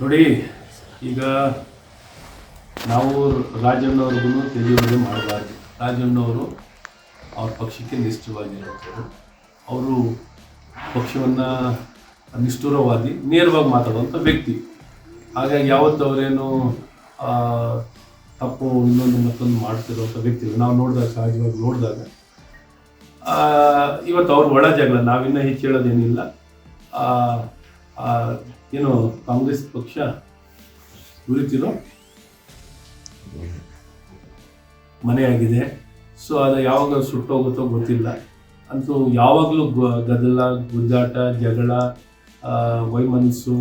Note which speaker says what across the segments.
Speaker 1: ನೋಡಿ, ಈಗ ನಾವು ರಾಜಣ್ಣವ್ರಿಗೂ ತಿಳಿಯೋದೇ ಮಾಡಬಾರ್ದು. ರಾಜಣ್ಣವರು ಅವ್ರ ಪಕ್ಷಕ್ಕೆ ನಿಷ್ಠವಾಗಿರುತ್ತಾರೆ. ಅವರು ಪಕ್ಷವನ್ನು ನಿಷ್ಠುರವಾದಿ, ನೇರವಾಗಿ ಮಾತಾಡುವಂಥ ವ್ಯಕ್ತಿ. ಹಾಗಾಗಿ ಯಾವತ್ತು ಅವರೇನು ತಪ್ಪು ಇನ್ನೊಂದು ಮತ್ತೊಂದು ಮಾಡ್ತಿರೋಂಥ ವ್ಯಕ್ತಿ ನಾವು ನೋಡಿದಾಗ, ಸಹಜವಾಗಿ ನೋಡಿದಾಗ ಇವತ್ತು ಅವ್ರ ಒಳ ಜಗಳ ನಾವಿನ್ನೂ ಹೆಚ್ಚು ಹೇಳೋದೇನಿಲ್ಲ ಏನು ಕಾಂಗ್ರೆಸ್ ಪಕ್ಷ ಉರಿತಿರೋ ಮನೆಯಾಗಿದೆ ಸೊ ಅದು ಯಾವಾಗ ಸುಟ್ಟೋಗುತ್ತೋ ಗೊತ್ತಿಲ್ಲ. ಅಂತೂ ಯಾವಾಗಲೂ ಗದ್ದಲ, ಗುದ್ದಾಟ, ಜಗಳ ವೈಮನಸ್ಸು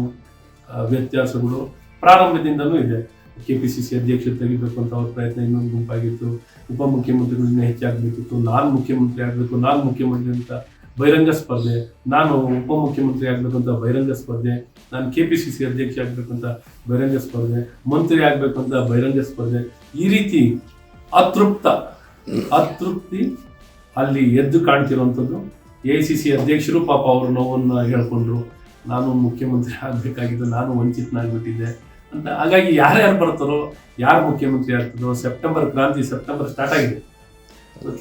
Speaker 1: ವ್ಯತ್ಯಾಸಗಳು ಪ್ರಾರಂಭದಿಂದಲೂ ಇದೆ. ಕೆ ಪಿ ಸಿ ಸಿ ಅಧ್ಯಕ್ಷ ತೆಗಿಬೇಕು ಅಂತ ಅವ್ರ ಪ್ರಯತ್ನ ಇನ್ನೊಂದು ಗುಂಪಾಗಿತ್ತು. ಉಪಮುಖ್ಯಮಂತ್ರಿಗಳನ್ನ ಹೆಚ್ಚಾಗಬೇಕಿತ್ತು ನಾನು ಮುಖ್ಯಮಂತ್ರಿ ಆಗಬೇಕು, ನಾನು ಮುಖ್ಯಮಂತ್ರಿ ಅಂತ ಬಹಿರಂಗ ಸ್ಪರ್ಧೆ. ನಾನು ಉಪಮುಖ್ಯಮಂತ್ರಿ ಆಗಬೇಕು ಅಂತ ಬಹಿರಂಗ ಸ್ಪರ್ಧೆ. ನಾನು ಕೆ ಪಿ ಸಿ ಸಿ ಅಧ್ಯಕ್ಷ ಆಗಬೇಕು ಅಂತ ಬಹಿರಂಗ ಸ್ಪರ್ಧೆ, ಮಂತ್ರಿ ಆಗಬೇಕು ಅಂತ ಬಹಿರಂಗ ಸ್ಪರ್ಧೆ, ಈ ರೀತಿ ಅತೃಪ್ತ, ಅತೃಪ್ತಿ ಅಲ್ಲಿ ಎದ್ದು ಕಾಣ್ತಿರುವಂಥದ್ದು. ಎ ಐ ಸಿ ಸಿ ಅಧ್ಯಕ್ಷರು ಪಾಪ ಅವರು ನೋವನ್ನು ಹೇಳ್ಕೊಂಡ್ರು. ನಾನು ಮುಖ್ಯಮಂತ್ರಿ ಆಗಬೇಕಾಗಿದ್ದು ನಾನು ವಂಚಿತನಾಗ್ಬಿಟ್ಟಿದ್ದೆ ಅಂತ. ಹಾಗಾಗಿ ಯಾರ್ಯಾರು ಬರ್ತಾರೋ, ಯಾರು ಮುಖ್ಯಮಂತ್ರಿ ಆಗ್ತದೋ ಸೆಪ್ಟೆಂಬರ್ ಕ್ರಾಂತಿ ಸೆಪ್ಟೆಂಬರ್ ಸ್ಟಾರ್ಟ್ ಆಗಿದೆ.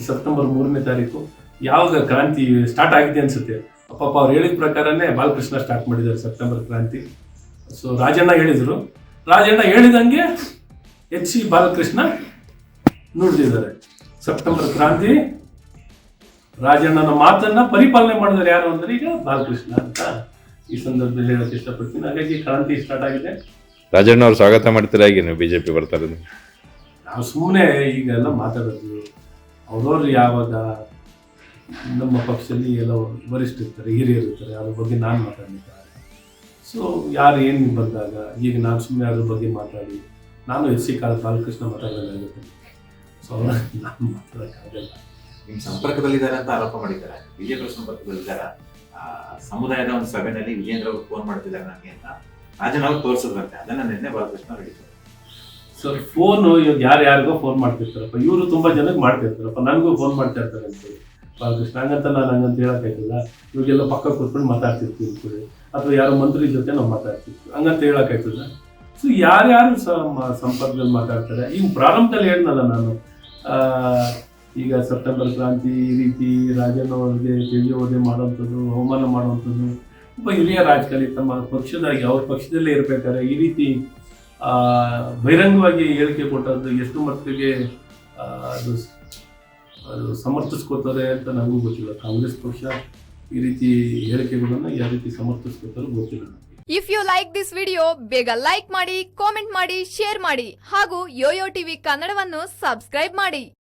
Speaker 1: ಸೆಪ್ಟೆಂಬರ್ ಮೂರನೇ ತಾರೀಕು. ಯಾವಾಗ ಕ್ರಾಂತಿ ಸ್ಟಾರ್ಟ್ ಆಗಿದೆ ಅನ್ಸುತ್ತೆ? ಪಾಪ ಅವ್ರು ಹೇಳಿದ ಪ್ರಕಾರನೇ ಬಾಲಕೃಷ್ಣ ಸ್ಟಾರ್ಟ್ ಮಾಡಿದ್ದಾರೆ ಸೆಪ್ಟೆಂಬರ್ ಕ್ರಾಂತಿ. ಸೊ ರಾಜಣ್ಣ ಹೇಳಿದರು. ರಾಜಣ್ಣ ಹೇಳಿದಂಗೆ ಎಚ್ ಸಿ ಬಾಲಕೃಷ್ಣ ನುಡಿದಿದ್ದಾರೆ. ಸೆಪ್ಟೆಂಬರ್ ಕ್ರಾಂತಿ ರಾಜಣ್ಣನ ಮಾತನ್ನ ಪರಿಪಾಲನೆ ಮಾಡಿದ್ರೆ ಯಾರು ಅಂದ್ರೆ ಈಗ ಬಾಲಕೃಷ್ಣ ಅಂತ ಈ ಸಂದರ್ಭದಲ್ಲಿ ಹೇಳಕ್ ಇಷ್ಟಪಡ್ತೀನಿ. ಹಾಗಾಗಿ ಕ್ರಾಂತಿ ಸ್ಟಾರ್ಟ್ ಆಗಿದೆ.
Speaker 2: ರಾಜಣ್ಣ ಅವ್ರು ಸ್ವಾಗತ ಮಾಡ್ತೀರಾ ಹೇಗೆ ನೀವು ಬಿಜೆಪಿ ಬರ್ತಾರೆ
Speaker 1: ನಾವು ಸುಮ್ಮನೆ ಈಗ ಎಲ್ಲ ಮಾತಾಡೋದು. ಅವ್ರವ್ರು ಯಾವಾಗ ನಮ್ಮ ಪಕ್ಷದಲ್ಲಿ ಎಲ್ಲ ವರಿಷ್ಠ ಇರ್ತಾರೆ ಹಿರಿಯರು ಇರ್ತಾರೆ ಅದ್ರ ಬಗ್ಗೆ ನಾನು ಮಾತಾಡಿದ್ದಾರೆ ಸೊ ಯಾರು ಏನು ಬಂದಾಗ ಈಗ ನಾನು ಸುಮ್ಮನೆ ಅದ್ರ ಬಗ್ಗೆ ಮಾತಾಡಿ ನಾನು ಎಸ್ ಸಿ ಕಾಲ ಬಾಲಕೃಷ್ಣ ಮಾತಾಡೋದಾಗುತ್ತೆ ಸೊ ಅವರ ನಾನು ಮಾತಾಡೋಕ್ಕಾಗಲ್ಲ
Speaker 3: ನಿಮ್ಮ ಸಂಪರ್ಕದಲ್ಲಿದ್ದಾರೆ ಅಂತ ಆರೋಪ ಮಾಡಿದ್ದಾರೆ. ವಿಜಯಪುರ ಸಂಪರ್ಕದಲ್ಲಿದ್ದಾರೆ? ಆ, ಸಮುದಾಯದ ಒಂದು ಸಭೆಯಲ್ಲಿ ವಿಜೇಂದ್ರ ಅವರು ಫೋನ್ ಮಾಡ್ತಿದ್ದಾರೆ ನನಗೆ ಅಂತ ರಾಜನ ಅವ್ರು ತೋರಿಸಿದ್ರಂತೆ. ಅದನ್ನು ನಿನ್ನೆ ಬಾಲಕೃಷ್ಣ ಹೇಳಿದ್ರು.
Speaker 1: ಸರ್ ಫೋನು ಇವಾಗ ಯಾರು ಯಾರಿಗೋ ಫೋನ್ ಮಾಡ್ತಿರ್ತಾರಪ್ಪ. ಇವರು ತುಂಬಾ ಜನಕ್ಕೆ ಮಾಡ್ತಿರ್ತಾರಪ್ಪ. ನನಗೂ ಫೋನ್ ಮಾಡ್ತಾ ಇರ್ತಾರೆ ಅಂತೇಳಿ ಬಾಲಕೃಷ್ಣ ಹಂಗಂತ ಹೇಳಕ್ಕಾಗಿಲ್ಲ ಇವಾಗೆಲ್ಲ ಪಕ್ಕ ಕೂತ್ಕೊಂಡು ಮಾತಾಡ್ತಿರ್ತೀವಿ ಅಥವಾ ಯಾರೋ ಮಂತ್ರಿ ಜೊತೆ ನಾವು ಮಾತಾಡ್ತಿರ್ತೀವಿ. ಹಂಗಂತ ಹೇಳಕ್ಕಾಯ್ತದ ಸೊ ಯಾರ್ಯಾರು ಸಂಪರ್ಕದಲ್ಲಿ ಮಾತಾಡ್ತಾರೆ? ಈಗ ಪ್ರಾರಂಭದಲ್ಲಿ ಹೇಳ್ದಲ್ಲ ನಾನು. ಈಗ ಸೆಪ್ಟೆಂಬರ್ ಕ್ರಾಂತಿ ಈ ರೀತಿ ರಾಜನವರಿಗೆ ತಿಳಿಯೋದೇ ಮಾಡುವಂಥದ್ದು, ಅವಮಾನ ಮಾಡುವಂಥದ್ದು. ಒಬ್ಬ ಹಿರಿಯ ರಾಜಕಾರಣಿ ತಮ್ಮ ಪಕ್ಷದಾಗಿ ಅವ್ರ ಪಕ್ಷದಲ್ಲೇ ಇರಬೇಕಾದ್ರೆ ಈ ರೀತಿ ಬಹಿರಂಗವಾಗಿ ಹೇಳಿಕೆ ಕೊಟ್ಟದ್ದು ಎಷ್ಟು ಮಟ್ಟಿಗೆ ಅದು ಅದು ಸಮರ್ಥಿಸ್ಕೋತಾರೆ ಅಂತ ನನಗೂ ಗೊತ್ತಿಲ್ಲ. ಕಾಂಗ್ರೆಸ್ ಪಕ್ಷ ಈ ರೀತಿ ಹೇಳಿಕೆಗಳನ್ನು ಯಾವ ರೀತಿ ಸಮರ್ಥಿಸ್ಕೋತಾರೋ ಗೊತ್ತಿಲ್ಲ
Speaker 4: if you like this video ಬೇಗ ಲೈಕ್ ಮಾಡಿ ಕಾಮೆಂಟ್ ಮಾಡಿ ಶೇರ್ ಮಾಡಿ ಹಾಗೂ ಯೋಯೋ ಟಿವಿ ಕನ್ನಡವನ್ನು ಸಬ್ಸ್ಕ್ರೈಬ್ ಮಾಡಿ.